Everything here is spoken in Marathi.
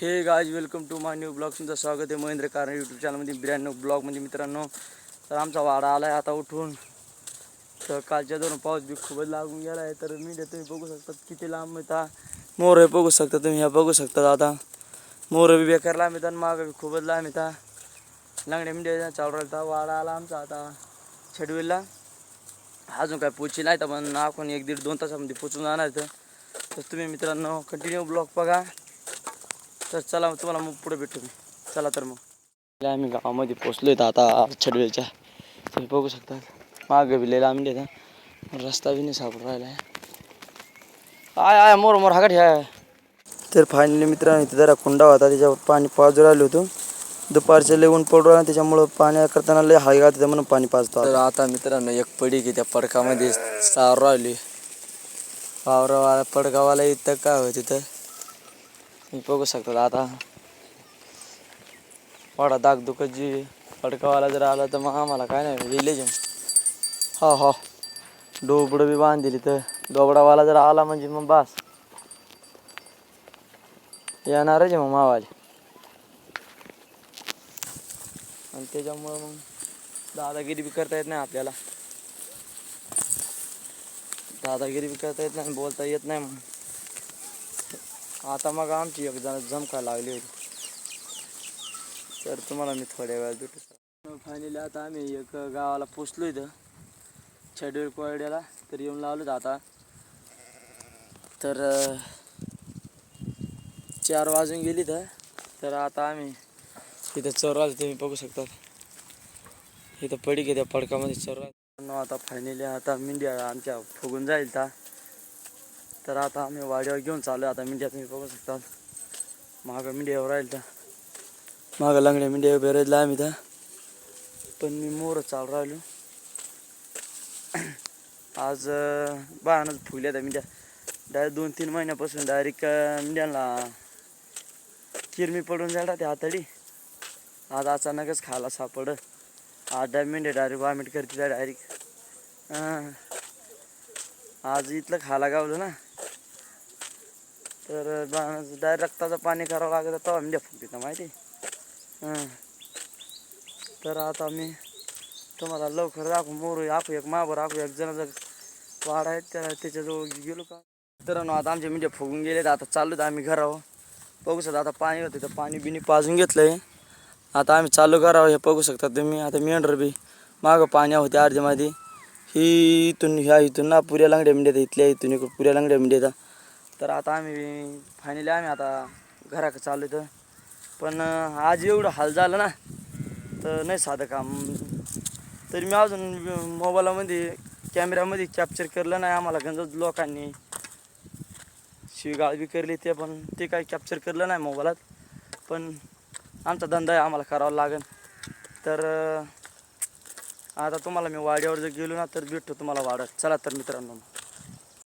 हे गाज welcome to my new blog तुमचं स्वागत आहे महेंद्र कारण यूट्यूब चॅनलमध्ये ब्रँड ब्लॉगमध्ये मित्रांनो तर आमचा वाडा आला आहे आता उठून. तर कालच्या दोन पाऊस बी खूपच लागून गेला आहे तर मी तुम्ही बघू शकता किती लांब येता मोर हे बघू शकता तुम्ही ह्या बघू शकता आता. मोर बी बेकार लांब येतात मागं बी खूपच लांब येता लंगड्या मिंड्या चालू राहता वाडा आला आमचा आता. छडवेलला अजून काय पोची नाही तर पण आपण एक दीड दोन तासामध्ये पोचून जाणार तर तुम्ही मित्रांनो कंटिन्यू ब्लॉग बघा. तर चला मग तुम्हाला मग पुढे भेटू मी. चला तर मग. आम्ही गावामध्ये पोचलो आहेत आता छडवेलच्या. तुम्ही बघू शकता. मागं बी लय लांब येतं रस्ता बी नाही सापडून राहिला आहे आय आय मोर मोर हागट ह्या तर फायनली मित्रांनो इथे जरा कुंडा होता. त्याच्यावर पाणी पाजू राहिलो होतो. दुपारचं लय ऊन पडू राहिलं त्याच्यामुळं पाणी करताना लय हाय घालतं म्हणून पाणी पाजतो तर आता मित्रांनो एक पडी की त्या पडकामध्ये सार राहिली. वावरावाला पडगावाला इथं काय होत तिथं? तुम्ही बघू शकता आता वाडा दाग दुखत जी पडकावाला जर आला तर मग आम्हाला काय नाही हो हो। डोबडं बी बांधली तर डोबडावाला जर आला म्हणजे मग बास। येणारच मग मावाले आणि त्याच्यामुळं मग दादागिरी बी करता येत नाही आपल्याला। दादागिरी बी करता येत नाही बोलता येत नाही आता मग आमची एक जण जमका लागली होती. तर तुम्हाला मी थोड्या वेळात भेटू फायनली आता आम्ही एक गावाला पोचलो इथं. छेडवेल कोरड्याला तर येऊन लावलो आता. तर चार वाजून गेली तर तर आता आम्ही इथं चौराज तुम्ही बघू शकता. इथं पडी घेत्या त्या पडकामध्ये चौराज आता फायनली आता मिंड्या आमच्या फुगून जाईल ता. तर आता आम्ही वाड्यावर घेऊन चालू आता मिंड्या तुम्ही बघू शकता. मागं मिंड्यावर राहील तर. मागं लंगड्या मिंड्या उभे राहिला आम्ही तर. पण मी मोर चालू राहिलो. आज बाळानंच फुगल्या त्या मिंड्या डायरेक्ट दोन तीन महिन्यापासून डायरेक्ट मिंड्यांना किरमी पडून जायला ते हाताडी. आज अचानकच खायला सापड आज डाय मेंढे डायरेक्ट वॉमिट करते डायरेक्ट. आज इथलं खायला गावलं ना. तर डायरेक्ट रक्ताचं पाणी करावं लागत तेव्हा आम्ही फुगते तिथं माहिती? हां. तर आता मी तुम्हाला लवकर दाखवू मोरू आखू एक मावर आखू एक जण वाढ आहेत त्याला त्याच्याजवळ गेलो का? तर आता आमचे म्हणजे फुगून गेले आता चाललो तर आम्ही घरावर. बघू शकता आता पाणी होतं तर पाणी बिनी पाजून घेतलंय. आता आम्ही चालू करावं हे बघू शकता तुम्ही. आता मेंढर बी मागं पाण्या होते अर्ध्यामध्ये ही इथून ह्या इथून ना पुऱ्या लंगड्या मिंड्यात इथल्या इथून इकडं पुऱ्या लंगड्या मिंड्यात तर आता आम्ही फायनली आम्ही आता घराकडे चाललो तर पण आज एवढं हाल झालं ना तर नाही साधं काम. तरी मी अजून मोबाईलामध्ये कॅमेऱ्यामध्ये कॅप्चर केलं नाही आम्हाला गंज लोकांनी. शिवगाळ बी करली ते पण ते काही कॅप्चर केलं नाही मोबाईलात पण आमचा धंदा आहे आम्हाला करावा लागेल. तर आता तुम्हाला मी वाड्यावर जर गेलो ना तर भेटतो तुम्हाला वाड्यात चला तर मित्रांनो.